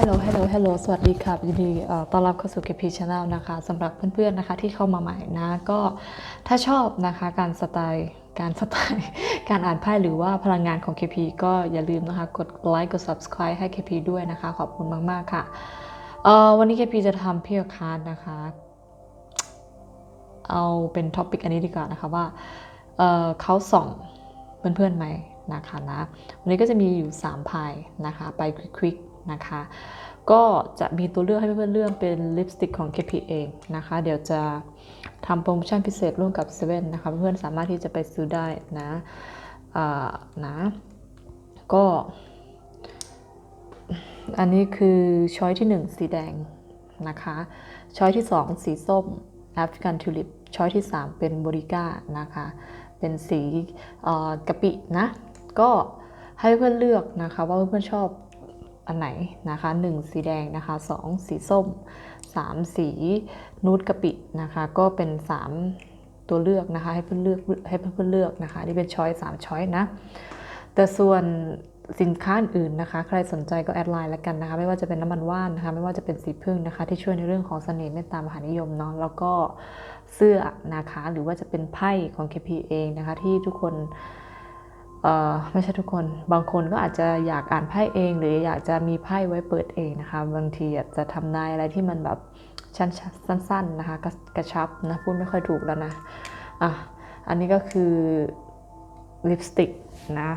ฮัลโหล ฮัลโหล ฮัลโหล สวัสดีครับยินดีต้อนรับเข้าสู่ KP Channel นะคะสำหรับเพื่อนๆนะคะที่เข้ามาใหม่นะ ก็ถ้าชอบนะคะการสไตล์การสไตล์การอ่านไพ่หรือว่าพลังงานของ KP ก็อย่าลืมนะคะ กดไลค์กด subscribe ให้ KP ด้วยนะคะ ขอบคุณมากๆค่ะวันนี้ KP จะทำเพียคาร์ดนะคะ เอาเป็นท็อปิกอันนี้ดีกว่านะคะว่าเอ่อเขาส่องเพื่อนๆไหม นะคะนะวันนี้ก็จะมีอยู่3พายนะคะ ไปควิกๆนะคะ ก็จะมีตัวเลือกให้เพื่อนๆเลือกเป็นลิปสติกของ KP เองนะคะ เดี๋ยวจะทำโปรโมชั่นพิเศษร่วมกับ7 e นะคะ เพื่อนๆสามารถที่จะไปซื้อได้นะนะ ก็ อันนี้คือช้อยที่ 1 สีแดงนะคะ ช้อยที่ 2 สีส้ม African Tulip ช้อยที่ 3 เป็นบริก้านะคะ เป็นสีกะปินะ ก็ให้เพื่อนเลือกนะคะว่าเพื่อนชอบอันไหนนะคะ 1 สีแดงนะคะ 2 สีส้ม 3 สีนูดกะปินะคะ ก็เป็น 3 ตัวเลือกนะคะ ให้เพื่อนเลือกให้เพื่อนเลือกนะคะนี่เป็นช้อย3ช้อยนะ แต่ส่วนสินค้าอื่นนะคะ ใครสนใจก็แอดไลน์แล้วกันนะคะ ไม่ว่าจะเป็นน้ำมันว่านนะคะ ไม่ว่าจะเป็นสีพึ่งนะคะ ที่ช่วยในเรื่องของเสน่ห์เมตตามหานิยมเนาะแล้วก็เสื้อนะคะ หรือว่าจะเป็นไพ่ของ KP เองนะคะ ที่ทุกคน ไม่ใช่ทุกคน บางคนก็อาจจะอยากอ่านไพ่เอง หรืออยากจะมีไพ่ไว้เปิดเองนะคะ บางทีอากจะทำนายอะไรที่มันแบบชันสั้นๆนะคะ กระชับนะ พูดไม่ค่อยถูกแล้วนะอะอันนี้ก็คือลิปสติกนะ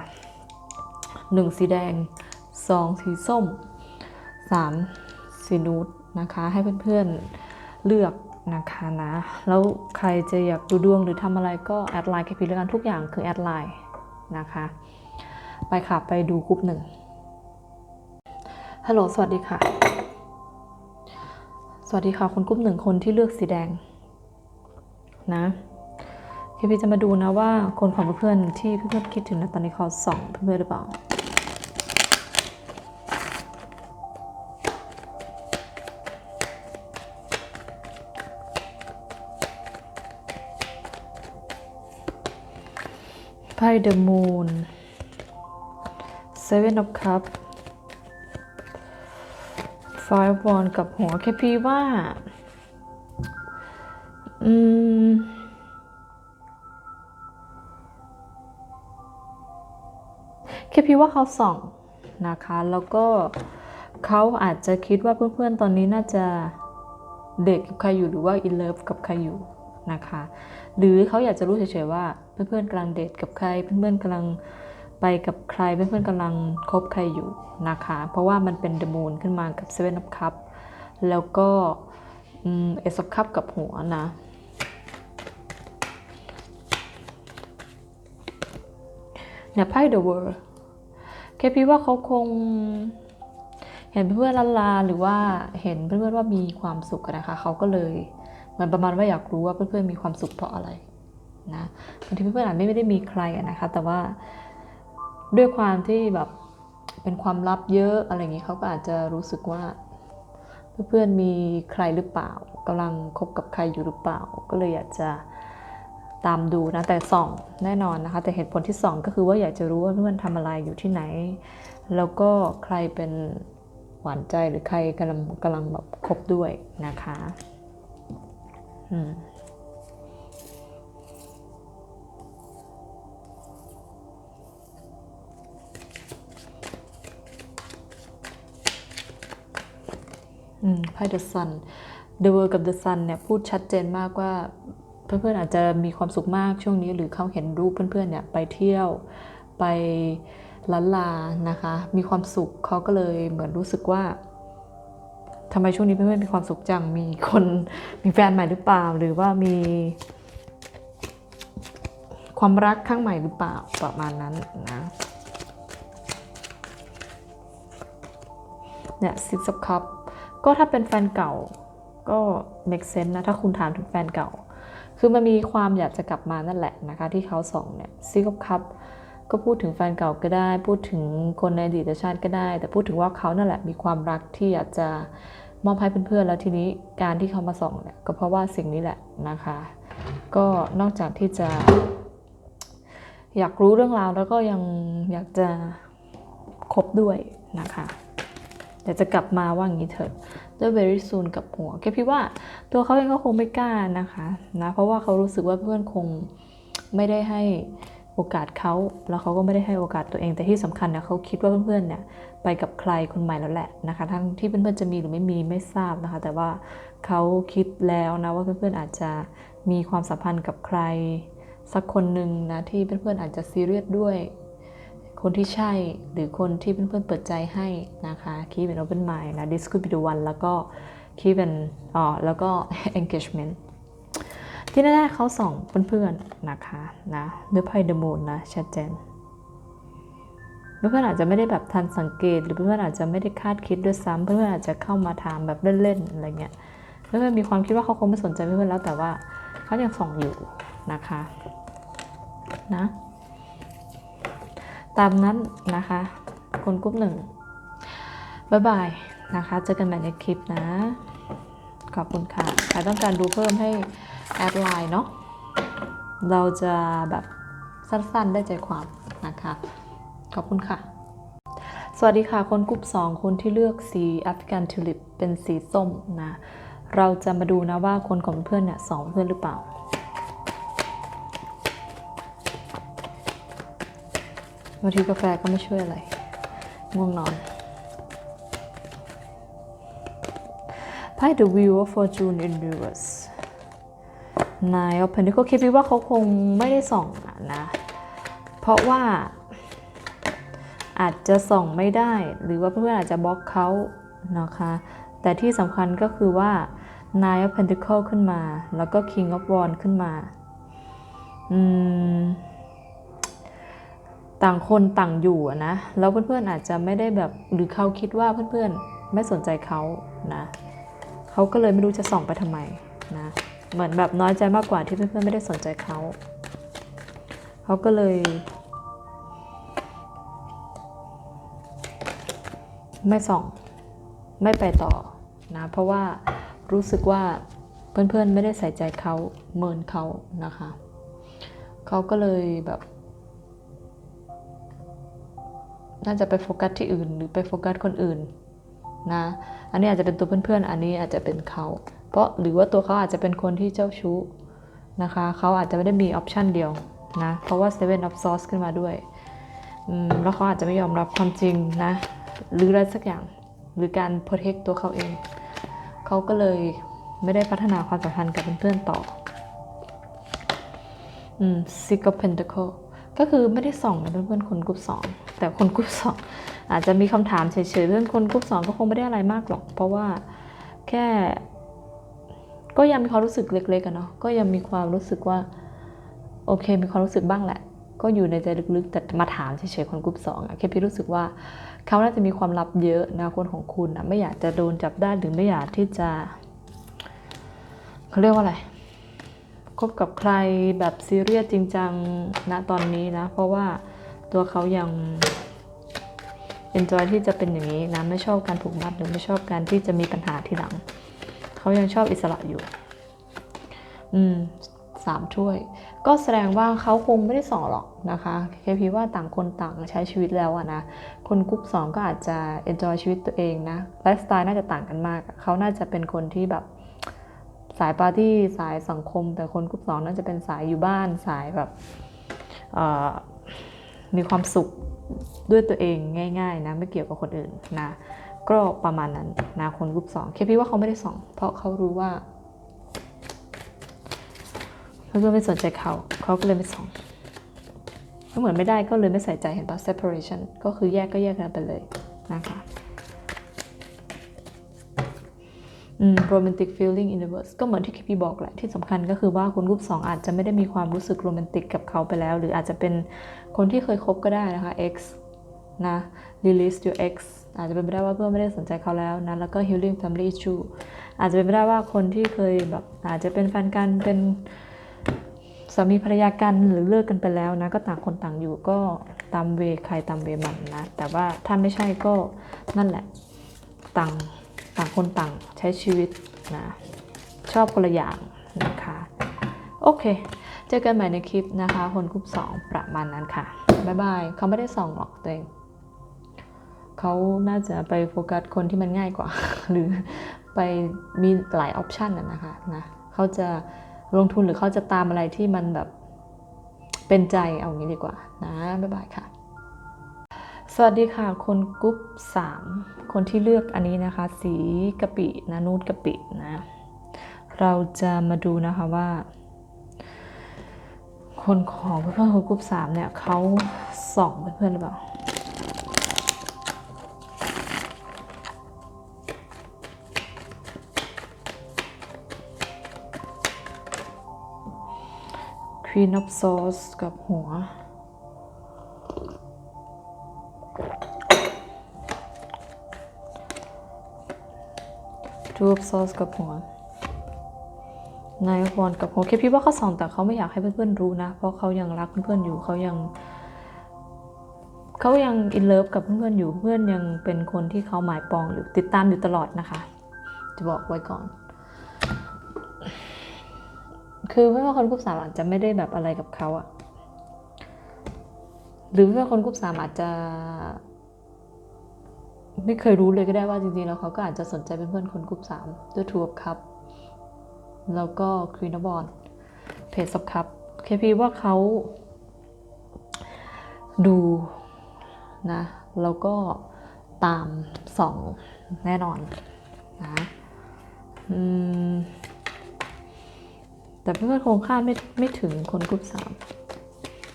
หนึ่งสีแดงสองสีส้มสามสีนูดนะคะ ให้เพื่อนๆเลือกนะคะนะ แล้วใครจะอยากดูดวงหรือทำอะไรก็แอดไลน์แคพีแล้วกันทุกอย่างคือแอดไลน์ นะคะ ไปค่ะ ไปดูกรุ๊ปหนึ่งฮัลโหลสวัสดีค่ะ สวัสดีค่ะ คนกรุ๊ปหนึ่งคนที่เลือกสีแดง นะพีจะมาดูนะว่าคนของเพื่อนที่เพื่อนคิดถึงนะตอนนี้เขาส่องเพื่อนหรือเปล่า ไพ่ The Moon Seven of Cup Five w a n กับหัวแค่พี่ว่า อืม แค่พี่ว่าเขาส่องนะคะ แล้วก็เขาอาจจะคิดว่าเพื่อนๆ ตอนนี้น่าจะเด็กกับใครอยู่หรือว่า in love กับใครอยู่นะคะ หรือเขาอยากจะรู้เฉยๆว่า เพื่อนๆกำลังเดทกับใคร เพื่อนๆกำลังไปกับใคร เพื่อนๆกำลังคบใครอยู่นะคะ เพราะว่ามันเป็น the moon ขึ้นมากับ seven of cup แล้วก็เอืม ace of cup กับหัวนะเนี่ยไพ่ the world แค่พี่ว่าเขาคงเห็นเพื่อนลาลาหรือว่าเห็นเพื่อนๆว่ามีความสุขนะคะเขาก็เลยเหมือนประมาณว่าอยากรู้ว่าเพื่อนๆมีความสุขเพราะอะไร นะบางทีเพื่อนๆอาจไม่ได้มีใครนะคะ แต่ว่าด้วยความที่แบบเป็นความลับเยอะอะไรอย่างนี้เขาก็อาจจะรู้สึกว่า เพื่อนๆมีใครหรือเปล่ากำลังคบกับใครอยู่หรือเปล่า ก็เลยอยากจะตามดูนะแต่ส่องแน่นอนนะคะ แต่เหตุผลที่ส่องก็คือว่าอยากจะรู้ว่าเพื่อนทำอะไรอยู่ที่ไหน แล้วก็ใครเป็นหวานใจหรือใครกำลังกำลังแบบคบด้วยนะคะ อืมืมไพ่ The Sun The World กับ The Sun เนี่ยพูดชัดเจนมากว่าเพื่อนๆอาจจะมีความสุขมากช่วงนี้หรือเขาเห็นรูปเพื่อนๆเนี่ยไปเที่ยวไปล้านลานะคะ มีความสุขเขาก็เลยเหมือนรู้สึกว่าทำไมช่วงนี้เพื่อนๆมีความสุขจังมีคนมีแฟนใหม่หรือเปล่า หรือว่ามีความรักข้างใหม่หรือเปล่าประมาณนั้นนะเนี่ย six of cup ก็ถ้าเป็นแฟนเก่าก็ make sense นะ ถ้าคุณถามถึงแฟนเก่า คือมันมีความอยากจะกลับมานั่นแหละนะคะ ที่เขาส่องเนี่ย six of cup ก็พูดถึงแฟนเก่าก็ได้ พูดถึงคนในอดีตชาติก็ได้ แต่พูดถึงว่าเขานั่นแหละมีความรักที่อยากจะมอบให้เพื่อนๆแล้วทีนี้การที่เขามาส่องเนี่ยก็เพราะว่าสิ่งนี้แหละนะคะ ก็นอกจากที่จะ อยากรู้เรื่องราวแล้วก็ยังอยากจะคบด้วยนะคะ เดี๋ยวจะกลับมาว่าอย่างนี้เถอะด้วย very soon กับหัวแกพี่ว่าตัวเขาเองก็คงไม่กล้านะคะนะเพราะว่าเขารู้สึกว่าเพื่อนคงไม่ได้ให้โอกาสเขาแล้วเขาก็ไม่ได้ให้โอกาสตัวเอง แต่ที่สำคัญเนี่ยเขาคิดว่าเพื่อนๆเนี่ยไปกับใครคนใหม่แล้วแหละนะคะทั้งที่เพื่อนๆจะมีหรือไม่มีไม่ทราบนะคะ แต่ว่าเขาคิดแล้วนะว่าเพื่อนๆอาจจะมีความสัมพันธ์กับใครสักคนหนึ่งนะที่เพื่อนๆอาจจะซีเรียสด้วย คนที่ใช่หรือคนที่เพื่อนๆเปิดใจให้นะคะ keep an open mind นะ this could be the one แล้วก็ keep an อ๋อแล้วก็ engagement ที่แน่ๆเขาส่องเพื่อนๆนะคะนะด้วยไพ่เดอะมูนนะชัดเจนเพื่อนๆอาจจะไม่ได้แบบทันสังเกต หรือเพื่อนๆอาจจะไม่ได้คาดคิดด้วยซ้ำเพื่อนๆอาจจะเข้ามาถามแบบเล่นๆอะไรเงี้ยเพื่อนๆมีความคิดว่าเขาคงไม่สนใจเพื่อนๆแล้วแต่ว่าเขายังส่องอยู่นะคะนะ ตามนั้นนะคะ คนกลุ่มหนึ่งบ๊ายบายนะคะ เจอกันใหม่ในคลิปนะ ขอบคุณค่ะ ใครต้องการดูเพิ่มให้แอดไลน์เนาะ เราจะแบบสั้นๆได้ใจความนะคะ ขอบคุณค่ะ สวัสดีค่ะ คนกลุ่ม2คนที่เลือกสีแอฟริกันทิวลิปเป็นสีส้มนะ เราจะมาดูนะว่าคนของเพื่อนเนี่ยสองเพื่อนหรือเปล่า บางทีกาแฟก็ไม่ช่วยอะไร ง่วงนอน ไพ่ The Wheel of Fortune in Reverse นายเอาเพนดิก็คิดว่าเขาคงไม่ได้ส่องนะ เพราะว่าอาจจะส่องไม่ได้ หรือว่าเพื่อนๆอาจจะบล็อกเขานะคะ แต่ที่สำคัญก็คือว่า Nine of Pentacle ขึ้นมา แล้วก็ King of w a n d ขึ้นมา อืม ต่างคนต่างอยู่นะแล้วเพื่อนๆอาจจะไม่ได้แบบหรือเขาคิดว่าเพื่อนๆไม่สนใจเขานะเขาก็เลยไม่รู้จะส่องไปทำไมนะเหมือนแบบน้อยใจมากกว่าที่เพื่อนๆไม่ได้สนใจเขาเขาก็เลย ไม่ส่องไม่ไปต่อนะเพราะว่ารู้สึกว่าเพื่อนๆไม่ได้ใส่ใจเขาเมินเขานะคะเขาก็เลยแบบ น่าจะไปโฟกัสที่อื่น หรือไปโฟกัสคนอื่นนะอันนี้อาจจะเป็นตัวเพื่อนๆ อันนี้อาจจะเป็นเขา เพราะหรือว่าตัวเขาอาจจะเป็นคนที่เจ้าชู้นะคะเขาอาจจะไม่ได้มีออปชันเดียวนะเพราะว่า Seven of Swords ขึ้นมาด้วยแล้วเขาอาจจะไม่ยอมรับความจริงนะหรืออะไรสักอย่างหรือการ protect ตัวเขาเอง เขาก็เลยไม่ได้พัฒนาความสัมพันธ์กับเพื่อนๆต่ออืม Six of Pentacle ก็คือไม่ได้ส่องนเพื่อนๆคนกลุ่มสอง แต่คนกลุ่มสองอาจจะมีคำถามเฉยๆเรื่องคนกลุ่มสองก็คงไม่ได้อะไรมากหรอก เพราะว่าแค่ ก็ยังมีความรู้สึกเล็กๆกันเนาะก็ยังมีความรู้สึกว่า โอเค มีความรู้สึกบ้างแหละ ก็อยู่ในใจลึกๆ แต่มาถามเฉยๆคนกลุ่มสองอะแค่พี่รู้สึกว่าเขาน่าจะมีความลับเยอะนะคนของคุณอะไม่อยากจะโดนจับได้หรือไม่อยากที่จะเขาเรียกว่าอะไรคบกับใครแบบซีเรียสจริงจังณตอนนี้นะ เพราะว่า ตัวเขายัง enjoy ที่จะเป็นอย่างนี้นะไม่ชอบการผูกมัดหรือไม่ชอบการที่จะมีปัญหาทีหลัง เขายังชอบอิสระอยู่ อืมสามถ้วย ก็แสดงว่าเขาคงไม่ได้สองหรอกนะคะแค่พีว่าต่างคนต่างใช้ชีวิตแล้วอะนะ คนกรุ๊ปสองก็อาจจะ enjoy ชีวิตตัวเองนะไลฟ์สไตล์น่าจะต่างกันมาก เขาน่าจะเป็นคนที่แบบสายปาร์ตี้สายสังคม แต่คนกลุ่มสองน่าจะเป็นสายอยู่บ้านสายแบบ มีความสุขด้วยตัวเองง่าย ๆ นะไม่เกี่ยวกับคนอื่นนะก็ประมาณนั้นนะคนกลุ่มสองแค่พี่ว่าเขาไม่ได้ส่องเพราะเขารู้ว่าเพื่อนๆไม่สนใจเขาเขาก็เลยไม่ส่องก็เหมือนไม่ได้ก็เลยไม่ใส่ใจเห็นปะ separation ก็คือแยกก็แยกกันไปเลยนะคะ romantic feeling in the verse ก็เหมือนที่คิปปี้บอกแหละ ที่สำคัญก็คือว่าคนกลุ่มสองอาจจะไม่ได้มีความรู้สึกโรแมนติกกับเขาไปแล้ว หรืออาจจะเป็นคนที่เคยคบก็ได้นะคะ X นะ release your X อาจจะเป็นไปได้ว่าเพื่อนไม่ได้สนใจเขาแล้วนะแล้วก็ healing family issue อาจจะเป็นไปได้ว่าคนที่เคยแบบอาจจะเป็นแฟนกันเป็นสามีภรรยากันหรือเลิกกันไปแล้วนะ ก็ต่างคนต่างอยู่ก็ตามเวใครตามเวมันนะ แต่ว่าถ้าไม่ใช่ก็นั่นแหละต่าง ต่างคนต่างใช้ชีวิตนะชอบคนละอย่างนะคะโอเค เจอกันใหม่ในคลิปนะคะคนกลุ่มสองประมาณนั้นค่ะบ๊ายบายเขาไม่ได้ส่องหรอกตัวเองเขาน่าจะไปโฟกัสคนที่มันง่ายกว่า หรือไปมีหลายออปชันนะนะคะนะเขาจะลงทุนหรือเขาจะตามอะไรที่มันแบบเป็นใจเอางี้ดีกว่านะบ๊ายบายค่ะ สวัสดีค่ะ คนกรุ๊ป3 คนที่เลือกอันนี้นะคะ สีกะปินะนูดกะปินะ เราจะมาดูนะคะว่า คนของเพื่อนๆคนกรุ๊ป3เนี่ยเขาส่องเพื่อนๆหรือเปล่า Queen of Swords กับหัว Two of Swords กับหัวนายพรกับหัวเคพี่ว่าเขาส่องแต่เขาไม่อยากให้เพื่อนๆรู้นะ เพราะเขายังรักเพื่อนๆอยู่เขายังเขายังอินเลิฟกับเพื่อนๆอยู่เพื่อนยังเป็นคนที่เขาหมายปองอยู่ติดตามอยู่ตลอดนะคะ จะบอกไว้ก่อน คือไม่ว่าคนกรุ๊ปสามอาจจะไม่ได้แบบอะไรกับเขาอะหรือไม่ว่าคนกรุ๊ปสามอาจจะ ไม่เคยรู้เลยก็ได้ว่าจริงๆ แล้วเขาก็อาจจะสนใจเป็นเพื่อนคนกรุ๊ปสามด้วยทัวร์คัพแล้วก็ควีนบอลเพจซับคัพเคพีว่าเขาดูนะ แล้วก็ตามสองแน่นอนนะแต่เพื่อนคงคาดไม่ไม่ถึงคนกลุ่มสาม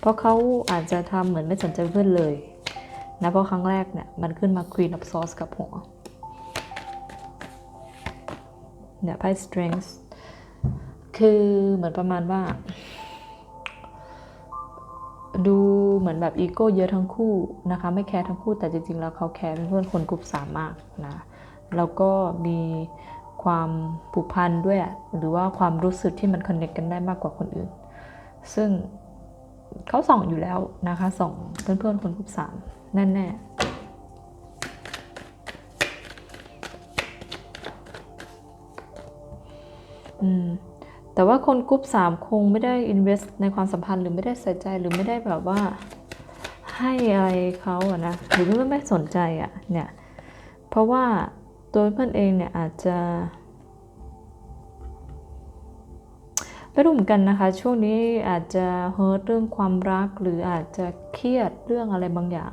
เพราะเขาอาจจะทำเหมือนไม่สนใจเพื่อนเลย นะเพราะครั้งแรกเนี่ยมันขึ้นมา Queen of Swords กับหัวเนี่ยไพ่ Strength คือเหมือนประมาณว่า ดูเหมือนแบบอีโก้เยอะทั้งคู่นะคะ ไม่แคร์ทั้งคู่แต่จริงๆ แล้วเขาแคร์เพื่อนคนกลุ่มสามมากนะ แล้วก็มีความผูกพันด้วย หรือว่าความรู้สึกที่มันคอนเนคกันได้มากกว่าคนอื่น ซึ่งเขาส่องอยู่แล้วนะคะส่องเพื่อนๆคนกลุ่มสาม แน่นแน่ๆอืมแต่ว่าคนกลุ่มสามคงไม่ได้ invest ในความสัมพันธ์หรือไม่ได้ใส่ใจหรือไม่ได้แบบว่าให้อะไรเขาอะนะหรือไม่ไม่สนใจอะเนี่ยเพราะว่าตัวเพื่อนเองเนี่ยอาจจะไม่รู้เหมือนกันนะคะ ช่วงนี้อาจจะเฮิร์ตเรื่องความรักหรืออาจจะเครียดเรื่องอะไรบางอย่าง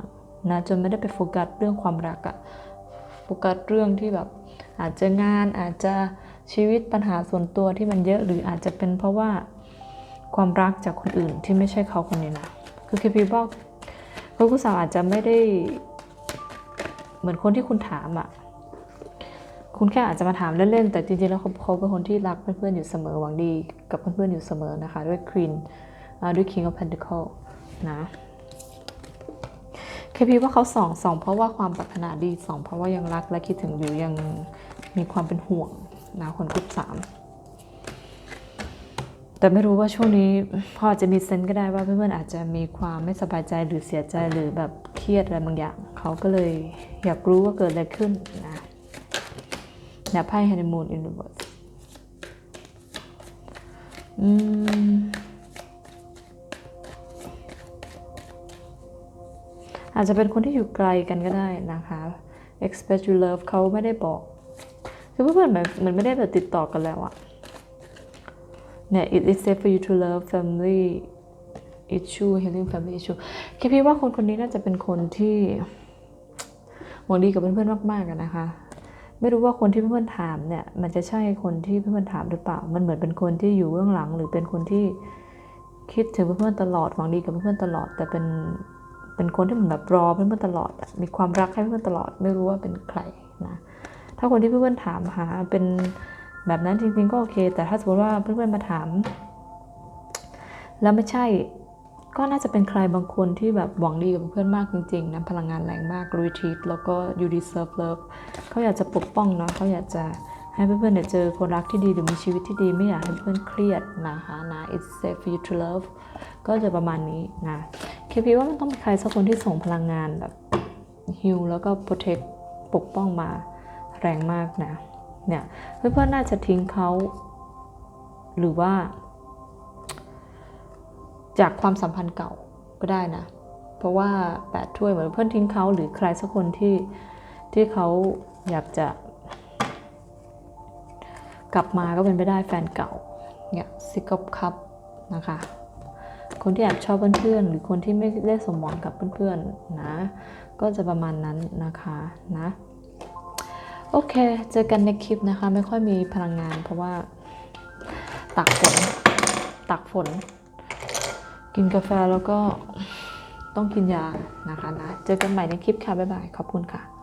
นะจนไม่ได้ไปโฟกัสเรื่องความรักอะโฟกัสเรื่องที่แบบอาจจะงานอาจจะชีวิตปัญหาส่วนตัวที่มันเยอะหรืออาจจะเป็นเพราะว่าความรักจากคนอื่นที่ไม่ใช่เขาคนนี้นะคือคีพีบอกคุณผู้สาวอาจจะไม่ได้เหมือนคนที่คุณถามอะคุณแค่อาจจะมาถามเล่นๆแต่จริงๆแล้วเขาเขาเป็นคนที่รักเพื่อนๆอยู่เสมอหวังดีกับเพื่อนๆอยู่เสมอนะคะ ด้วยควีนด้วย King of Pentacle นะ เคพีว่าเขาสองสองเพราะว่าความปรารถนาดีสองเพราะว่ายังรักและคิดถึงอยู่ยังมีความเป็นห่วงนะคนกลุ่มสามแต่ไม่รู้ว่าช่วงนี้พออจะมีเซนส์ก็ได้ว่าเพื่อนๆอาจจะมีความไม่สบายใจหรือเสียใจหรือแบบเครียดอะไรบางอย่าง เขาก็เลยอยากรู้ว่าเกิดอะไรขึ้นนะนี่ยไพ่ honeymoon in reverse อืม จจะเป็นคนที่อยู่ไกลกันก็ได้นะคะ expect you love เขาไม่ได้บอก คือเพื่อนๆเหมือนเหมือนไม่ได้แบบติดต่อกันแล้วอะเนี่ย it is safe for you to love family issue healing family issue คิดพี่ว่าคนคนนี้น่าจะเป็นคนที่หวังดีกับเพื่อนๆมากๆอะนะคะ ไม่รู้ว่าคนที่เพื่อนๆถามเนี่ย มันจะใช่คนที่เพื่อนๆถามหรือเปล่า มันเหมือนเป็นคนที่อยู่เบื้องหลัง หรือเป็นคนที่คิดถึงเพื่อนๆตลอดหวังดีกับเพื่อนๆตลอด แต่เป็น เป็นคนที่เหมือนแบบรอเพื่อนๆตลอดมีความรักให้เพื่อนๆตลอด ไม่รู้ว่าเป็นใครนะถ้าคนที่เพื่อนๆถามหาเป็นแบบนั้นจริงๆก็โอเค แต่ถ้าสมมติว่าเพื่อนๆมาถาม แล้วไม่ใช่ก็น่าจะเป็นใครบางคนที่แบบหวังดีกับเพื่อนมากจริงๆนะพลังงานแรงมาก retreat แล้วก็ you deserve love เขาอยากจะปกป้องเนาะเขาอยากจะ ให้เพื่อนๆเนี่ยเจอคนรักที่ดีหรือมีชีวิตที่ดีไม่อยากให้เพื่อนเครียดนะคะนะ it's safe for you to love ก็จะประมาณนี้นะเคพีว่ามันต้องมีใครสักคนที่ส่งพลังงานแบบ heal แล้วก็ protect ปกป้องมาแรงมากนะเนี่ยเพื่อนๆน่าจะทิ้งเขาหรือว่า จากความสัมพันธ์เก่าก็ได้นะ เพราะว่า8ถ้วยเหมือนเพื่อนทิ้งเขาหรือใครสักคนที่ที่เขาอยากจะ กลับมาก็เป็นไปได้แฟนเก่าเนี่ยซิกอบคัพนะคะ คนที่แอบชอบเพื่อนๆหรือคนที่ไม่ได้สมหวังกับเพื่อนๆนะ ก็จะประมาณนั้นนะคะนะโอเค เจอกันในคลิปนะคะ ไม่ค่อยมีพลังงาน เพราะว่าตักฝนตักฝน กินกาแฟแล้วก็ต้องกินยานะคะนะ เจอกันใหม่ในคลิปค่ะ บ๊ายบาย ขอบคุณค่ะ